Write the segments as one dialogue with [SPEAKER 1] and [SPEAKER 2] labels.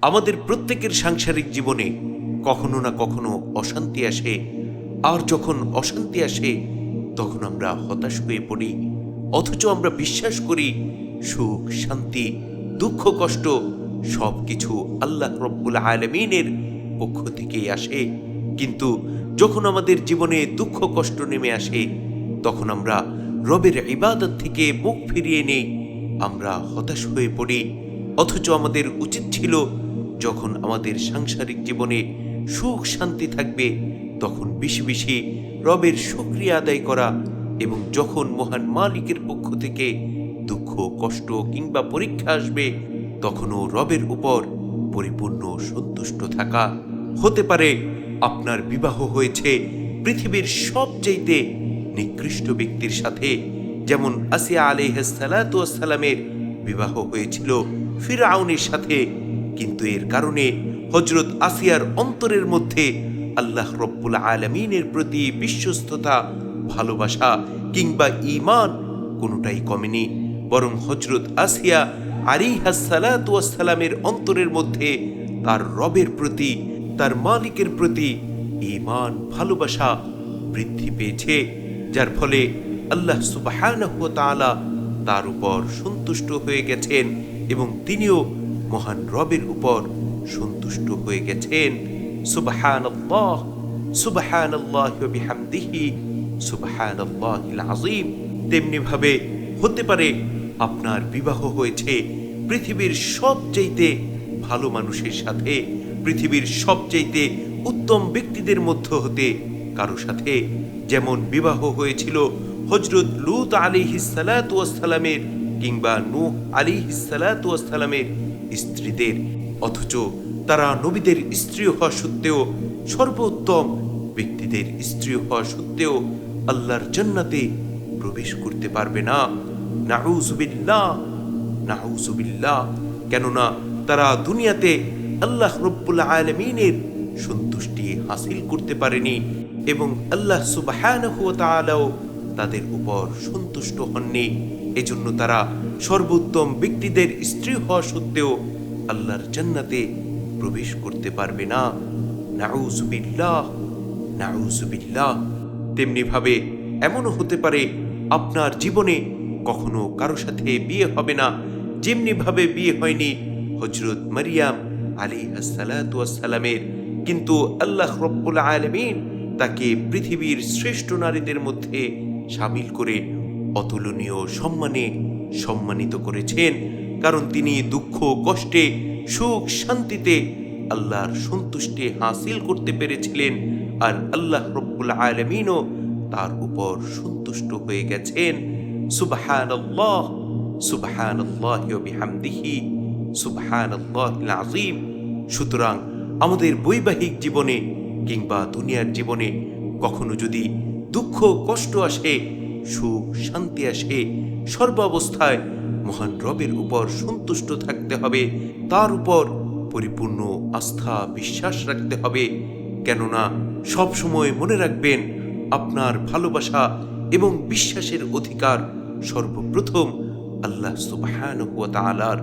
[SPEAKER 1] আমাদের প্রত্যেকের সাংসারিক জীবনে কখনো না কখনো অশান্তি আসে। আর যখন অশান্তি আসে, তখন আমরা হতাশ হয়ে পড়ি। অথচ আমরা বিশ্বাস করি, সুখ, শান্তি, দুঃখ, কষ্ট সব কিছু আল্লাহ রব্বুল আলমিনের পক্ষ থেকেই আসে। কিন্তু যখন আমাদের জীবনে দুঃখ, কষ্ট নেমে আসে, তখন আমরা রবের ইবাদত থেকে মুখ ফিরিয়ে নেই আমরা হতাশ হয়ে পড়ি। অথচ আমাদের উচিত ছিল যখন আমাদের সাংসারিক জীবনে সুখ, শান্তি থাকবে, তখন বেশি বেশি রবের শুক্রিয়া আদায় করা এবং যখন মহান মালিকের পক্ষ থেকে দুঃখ, কষ্ট কিংবা পরীক্ষা আসবে, তখনও রবের উপর পরিপূর্ণ সন্তুষ্ট থাকা হতে পারে। আপনার বিবাহ হয়েছে পৃথিবীর সবচাইতে নিকৃষ্ট ব্যক্তির সাথে। যেমন আসিয়া আলিহাসালামের বিবাহ হয়েছিল ফিরাউনের সাথে। কিন্তু এর কারণে হজরত আসিয়ার অন্তরের মধ্যে আল্লাহ রব্বুল আলমিনের প্রতি বিশ্বস্ততা, ভালোবাসা কিংবা ঈমান কোনোটাই কমেনি। বরং হজরত আসিয়া আলিহাসালামের অন্তরের মধ্যে তার রবের প্রতি, তার মালিকের প্রতি ঈমান, ভালোবাসা বৃদ্ধি পেয়েছে, যার ফলে আল্লাহ তাআলা তার উপর সন্তুষ্ট হয়ে গেছেন এবং তিনিও মহান রবের উপর সন্তুষ্ট হয়ে গেছেন। সুবহানাল্লাহ সুবহানাল্লাহ ওয়া বিহামদিহি, সুবহানাল্লাহিল আযীম। তেমনি ভাবে হতে পারে আপনার বিবাহ হয়েছে পৃথিবীর সবচাইতে ভালো মানুষের সাথে, পৃথিবীর সবচাইতে উত্তম ব্যক্তিদের মধ্য হতে কারও সাথে। যেমন বিবাহ হয়েছিল হজরত লুত আলী সালামের কিংবা নূহ আলী সালামের স্ত্রীদের, অথচ তারা নবীদের স্ত্রী হওয়া সত্ত্বেও সর্বোত্তম ব্যক্তিদের স্ত্রী হওয়া সত্ত্বেও আল্লাহর জান্নাতে প্রবেশ করতে পারবে না। নাউজুবিল্লাহ নাউজুবিল্লাহ। কেননা তারা দুনিয়াতে আল্লাহ রব্বুল আলমিনের সন্তুষ্টি হাসিল করতে পারেনি এবং আল্লাহ তাআলাও তাদের উপর সন্তুষ্ট হননি। এজন্য তারা সর্বোত্তম ব্যক্তিদের স্ত্রী হওয়া সত্ত্বেও আল্লাহর জান্নাতে প্রবেশ করতে পারবে না। নাউজুবিল্লাহ নাউজুবিল্লাহ তেমনি ভাবে এমনও হতে পারে, আপনার জীবনে কখনো কারও সাথে বিয়ে হবে না। যেমনি ভাবে বিয়ে হয়নি হজরত মারিয়াম আলী সালামের। কিন্তু আল্লাহ রব্বুল আলমিন তাকে পৃথিবীর শ্রেষ্ঠ নারীদের মধ্যে সামিল করে অতুলনীয় সম্মানে সম্মানিত করেছেন, কারণ তিনি দুঃখ, কষ্টে, সুখ, শান্তিতে আল্লাহর সন্তুষ্টি হাসিল করতে পেরেছিলেন আর আল্লাহ রব্বুল আলমিনও তার উপর সন্তুষ্ট হয়ে গেছেন। সুবাহান সুবাহান বিহামদিহি সুবাহান আজিম সুতরাং আমাদের বৈবাহিক জীবনে কিংবা দুনিয়ার জীবনে কখনো যদি দুঃখ, কষ্ট আসে, সুখ, শান্তি আসে। সর্বাবস্থায় মহান রবের উপর সন্তুষ্ট থাকতে হবে। তার উপর পরিপূর্ণ আস্থা, বিশ্বাস রাখতে হবে। কেননা সব সময় মনে রাখবেন, আপনার ভালোবাসা এবং বিশ্বাসের অধিকার সর্বপ্রথম আল্লাহ তাআলার।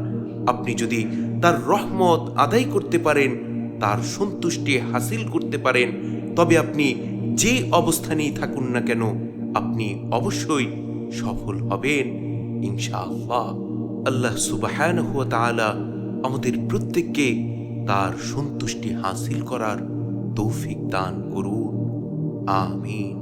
[SPEAKER 1] আপনি যদি তার রহমত আদায় করতে পারেন, তার সন্তুষ্টি হাসিল করতে পারেন, তবে আপনি যে অবস্থানেই থাকুন না কেন, আপনি অবশ্যই সফল হবেন, ইনশাআল্লাহ। আল্লাহ সুবাহান হুয়া তালা আমাদের প্রত্যেককে তার সন্তুষ্টি হাসিল করার তৌফিক দান করুন। আমিন।